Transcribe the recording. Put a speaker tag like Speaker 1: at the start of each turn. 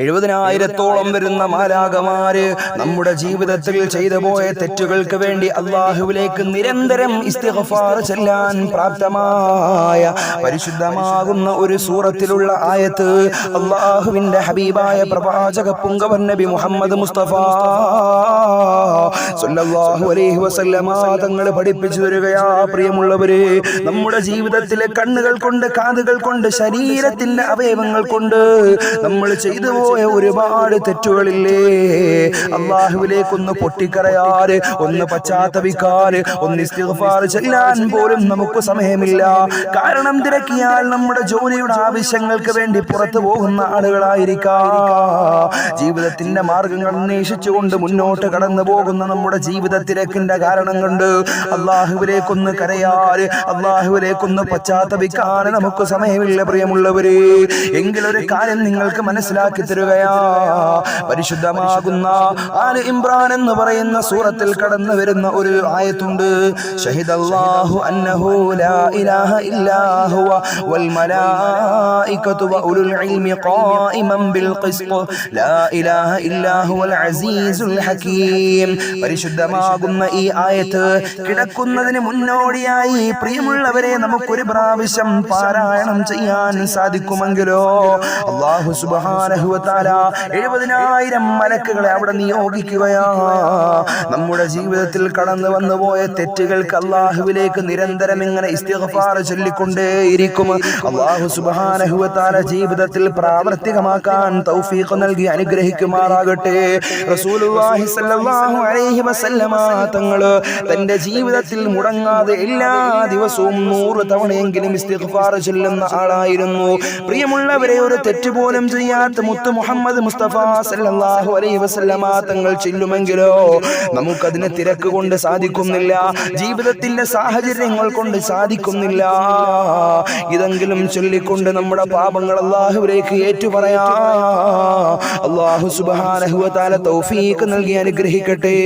Speaker 1: എഴുപതിനായിരത്തോളം വരുന്ന മാലാകമാര് നമ്മുടെ ജീവിതത്തിൽ ചെയ്തു പോയ തെറ്റുകൾക്ക് വേണ്ടി അള്ളാഹുവിലേക്ക് നിരന്തരം ചെല്ലാൻ പ്രാപ്തമായ പരിശുദ്ധമാകുന്ന ഒരു സൂറത്തിലുള്ള ആയത്ത് അള്ളാഹുവിന്റെ ഹബീബായ പ്രവാചക പുങ്കവൻ നബി മുഹമ്മദ് മുസ്തഫ സല്ലല്ലാഹു അലൈഹി വസല്ലമ പഠിപ്പിച്ചു തരികയാ. പ്രിയമുള്ളവരെ നമ്മുടെ ജീവിതത്തിലെ കണ്ണുകൾ കൊണ്ട് കാതുകൾ കൊണ്ട് ശരീരത്തിന്റെ അവയവങ്ങൾ കൊണ്ട് നമ്മൾ ചെയ്തു പോയ ഒരുപാട് തെറ്റുകളില്ലേ? അള്ളാഹുവിലേക്കൊന്ന് പൊട്ടിക്കറയാറ് ഒന്ന് പശ്ചാത്തപിക്കാറ് ഒന്ന് ഇസ്തിഗ്ഫാർ ചെല്ലാൻ പോലും നമുക്ക് സമയമില്ല. കാരണം തിരക്കിയാൽ നമ്മുടെ ജോലിയുടെ ആവശ്യങ്ങൾക്ക് വേണ്ടി പുറത്തു പോകുന്ന ആളുകളായിരിക്കാം. ജീവിതത്തിന്റെ മാർഗങ്ങൾ അന്വേഷിച്ചുകൊണ്ട് മുന്നോട്ട് കടന്നു പോകുന്ന നമ്മുടെ ജീവിത തിരക്കിന്റെ കാരണം കൊണ്ട് അള്ളാഹുവിലേക്കൊന്ന് കരയാറ് അള്ളാഹുവിലേക്കൊന്ന് പശ്ചാത്തപിക്കാറ് നമുക്ക് സമയമില്ല പ്രിയമുള്ളവര്. എങ്കിലൊരു കാര്യം നിങ്ങൾക്ക് മനസ്സിലാക്കി തരുകയാ പരിശുദ്ധമാകുന്ന ആൽ ഇമ്രാൻ എന്ന് പറയുന്ന സൂറത്തിൽ കടന്നു വരുന്ന ഒരു ആയത്തുണ്ട്. ഷഹിദല്ലാഹു അന്നഹു ലാ ഇലാഹ ഇല്ലാ വൽ മലായികതു വ ഉലുൽ ഇൽമി ഖായിമൻ ബിൽ ഖിസ്ത്. ലാ ഇലാഹ ഇല്ലാ ഹുവൽ അസീസുൽ ഹകീം പരിശുദ്ധമാകുന്ന ഈ ആയത്ത് കിടക്കുന്നതിന് മുന്നോടിയായി പ്രിയമുള്ളവരെ നമുക്കൊരു പ്രാവശ്യം പാരായണം ചെയ്യാൻ സാധിക്കുമെങ്കിലോ? അള്ളാഹു സുബ്ഹാനഹു തആല എഴുപതിനായിരം മലക്കുകളെ അവിടെ നിയോഗിക്കുകയാ. നമ്മുടെ ജീവിതത്തിൽ കടന്നു വന്നു പോയ തെറ്റുകൾക്ക് അള്ളാഹുവിലേക്ക് നിരന്തരം ഇങ്ങനെ ഇസ്തിഗ്ഫാർ ചൊല്ലിക്കൊണ്ടേയിരിക്കും. അള്ളാഹു സുബാനഹുവത്താല ജീവിതത്തിൽ പ്രാവർത്തികമാക്കാൻ തൗഫീഖ് നൽകി അനുഗ്രഹിക്കുമാറാകട്ടെ. റസൂലുള്ളാഹി അലൈഹി വസല്ലമ തന്റെ ജീവിതത്തിൽ മുടങ്ങാതെ എല്ലാ ദിവസവും നൂറ് തവണയെങ്കിലും ഇസ്തിഗ്ഫാർ ചൊല്ലുന്ന ആളായിരുന്നു. പ്രിയമുള്ളവരെ ഒരു തെറ്റുപോലും ചെയ്യാത്ത മുത്ത് മുഹമ്മദ് മുസ്തഫ സല്ലല്ലാഹു അലൈഹി വസല്ലമ തങ്ങൾ ചെല്ലുമെങ്കിലോ? നമുക്കതിന് തിരക്ക് കൊണ്ട് സാധിക്കുന്നില്ല. ജീവിതത്തിന്റെ സാഹചര്യങ്ങൾ കൊണ്ട് സാധിക്കുന്നില്ല. ഇതെങ്കിലും ചൊല്ലിക്കൊണ്ട് നമ്മുടെ പാപങ്ങൾ അള്ളാഹുവിലേക്ക് ഏറ്റുപറയാ. അള്ളാഹു സുബാനഹുവ താല തൗഫീഖ് നൽകി അനുഗ്രഹിക്കട്ടെ.